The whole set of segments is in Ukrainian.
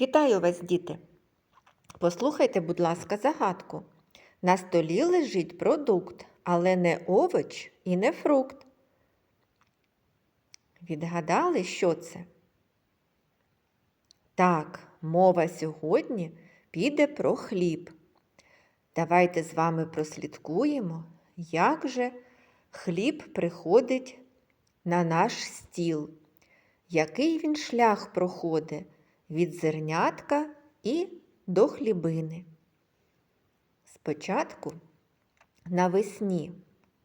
Вітаю вас, діти! Послухайте, будь ласка, загадку. На столі лежить продукт, але не овоч і не фрукт. Відгадали, що це? Так, мова сьогодні піде про хліб. Давайте з вами прослідкуємо, як же хліб приходить на наш стіл, який він шлях проходить від зернятка і до хлібини. Спочатку навесні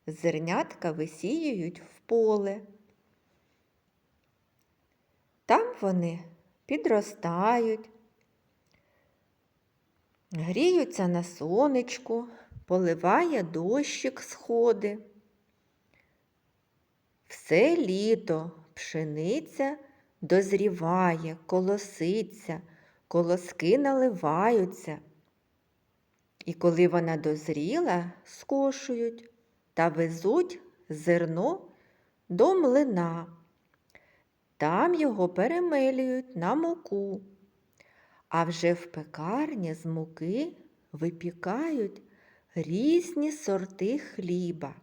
зернятка висіюють в поле. Там вони підростають, гріються на сонечку, поливає дощик сходи. Все літо пшениця дозріває, колоситься, колоски наливаються. І коли вона дозріла, скошують та везуть зерно до млина. Там його перемелюють на муку, а вже в пекарні з муки випікають різні сорти хліба.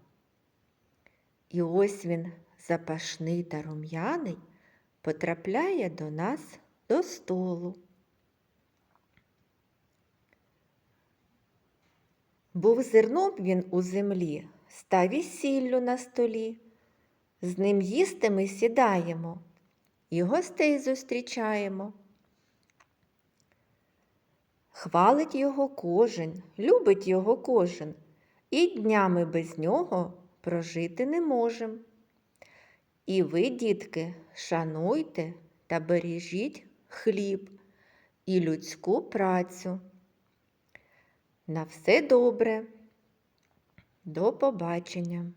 І ось він, запашний та рум'яний, потрапляє до нас до столу. Був зерном він у землі, став і сіллю на столі. З ним їсти ми сідаємо і гостей зустрічаємо. Хвалить його кожен, любить його кожен, і днями без нього прожити не можем. І ви, дітки, шануйте та бережіть хліб і людську працю. На все добре. До побачення!